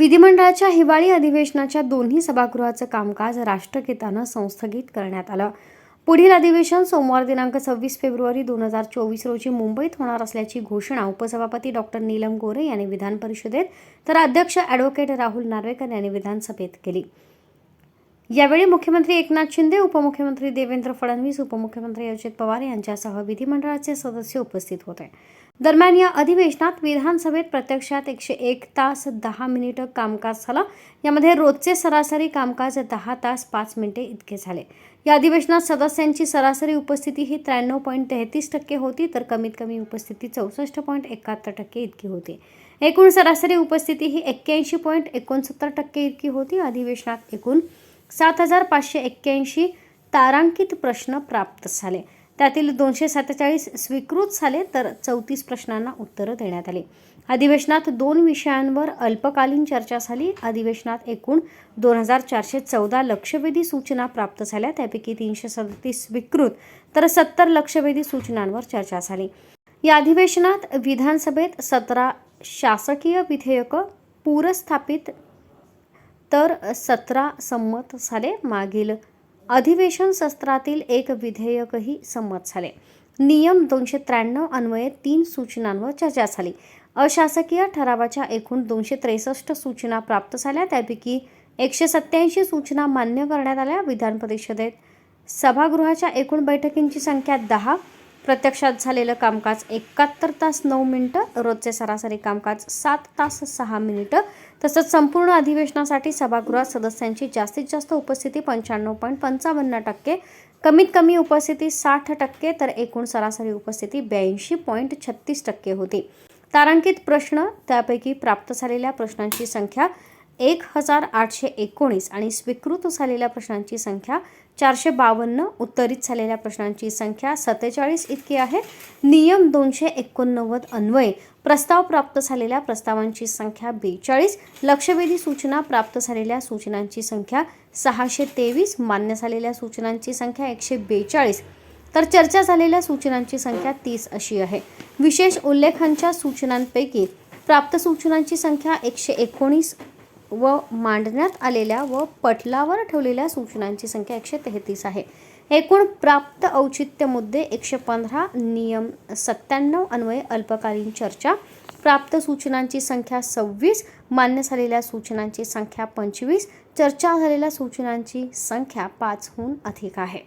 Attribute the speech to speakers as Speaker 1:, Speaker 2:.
Speaker 1: विधिमंडळाच्या हिवाळी अधिवेशनाच्या दोन्ही सभागृहाचं कामकाज राष्ट्रगीतानं संस्थगित करण्यात आलं. पुढील अधिवेशन सोमवार दिनांक सव्वीस फेब्रुवारी दोन हजार चोवीस रोजी मुंबईत होणार असल्याची घोषणा उपसभापती डॉक्टर नीलम गोरे यांनी विधान परिषदेत तर अध्यक्ष ॲडव्होकेट राहुल नार्वेकर यांनी विधानसभेत केली. यावेळी मुख्यमंत्री एकनाथ शिंदे उपमुख्यमंत्री देवेंद्र फडणवीस उपमुख्यमंत्री अजित पवार यांच्यासह विधिमंडळाचे सदस्य उपस्थित होते. दरम्यान या अधिवेशनात विधानसभेत प्रत्यक्षात एकशे एक तास दहा मिनिटं कामकाज झालं. यामध्ये रोजचे सरासरी कामकाज दहा तास पाच मिनिटे इतके झाले. या अधिवेशनात सदस्यांची सरासरी उपस्थिती ही त्र्याण्णव पॉईंट तेहतीस टक्के होती तर कमीत कमी उपस्थिती चौसष्ट पॉईंट एकाहत्तर टक्के इतकी होती. एकूण सरासरी उपस्थिती ही एक्क्याऐंशी पॉईंट एकोणसत्तर टक्के इतकी होती. अधिवेशनात एकूण सात हजार पाचशे एक्क्याऐंशी तारांकित प्रश्न प्राप्त झाले. त्यातील दोनशे सत्तेचाळीस स्वीकृत झाले तर चौतीस प्रश्नांना उत्तरं देण्यात आली. अधिवेशनात दोन विषयांवर अल्पकालीन चर्चा झाली. अधिवेशनात एकूण दोन हजार चारशे चौदा लक्षवेधी सूचना प्राप्त झाल्या. त्यापैकी तीनशे सदतीस स्वीकृत तर सत्तर लक्षवेधी सूचनांवर चर्चा झाली. या अधिवेशनात विधानसभेत सतरा शासकीय विधेयकं पुरस्थापित तर सतरा संमत झाले. मागील अधिवेशन सत्रातील एक विधेयकही संमत झाले. नियम दोनशे त्र्याण्णव अन्वये तीन सूचनांवर चर्चा झाली. अशासकीय ठरावाच्या एकूण दोनशे त्रेसष्ट सूचना प्राप्त झाल्या. त्यापैकी एकशे सत्याऐंशी सूचना मान्य करण्यात आल्या. विधान परिषदेत सभागृहाच्या एकूण बैठकींची संख्या दहा प्रत्यक्षात झालेलं कामकाज एकाहत्तर तास नऊ मिनिटं रोजचे सरासरी कामकाज सात तास सहा मिनिटं. तसंच संपूर्ण अधिवेशनासाठी सभागृहात सदस्यांची जास्तीत जास्त उपस्थिती पंच्याण्णव पॉईंट पंचावन्न टक्के कमीत कमी उपस्थिती साठ टक्के तर एकूण सरासरी उपस्थिती ब्याऐंशी पॉईंट छत्तीस टक्के होती. तारांकित प्रश्न त्यापैकी प्राप्त झालेल्या प्रश्नांची संख्या एक हजार आठशे एकोणीस आणि स्वीकृत झालेल्या प्रश्नांची संख्या चारशे बावन्न उत्तरित झालेल्या प्रश्नांची संख्या सत्तेचाळीस इतकी आहे. नियम दोनशे एकोणनव्वद अन्वये प्रस्ताव प्राप्त झालेल्या प्रस्तावांची संख्या बेचाळीस लक्षवेधी सूचना प्राप्त झालेल्या सूचनांची संख्या सहाशे तेवीस मान्य झालेल्या सूचनांची संख्या एकशे बेचाळीस. तर चर्चा झालेल्या सूचनांची संख्या तीस अशी आहे. विशेष उल्लेखांच्या सूचनांपैकी प्राप्त सूचनांची संख्या एकशे एकोणीस व मांडण्यात आलेल्या व पटलावर ठेवलेल्या सूचनांची संख्या एकशे तेहतीस आहे. एकूण प्राप्त औचित्य मुद्दे एकशे पंधरा नियम सत्त्याण्णव अन्वये अल्पकालीन चर्चा प्राप्त सूचनांची संख्या सव्वीस मान्य झालेल्या सूचनांची संख्या पंचवीस चर्चा झालेल्या सूचनांची संख्या पाचहून अधिक आहे.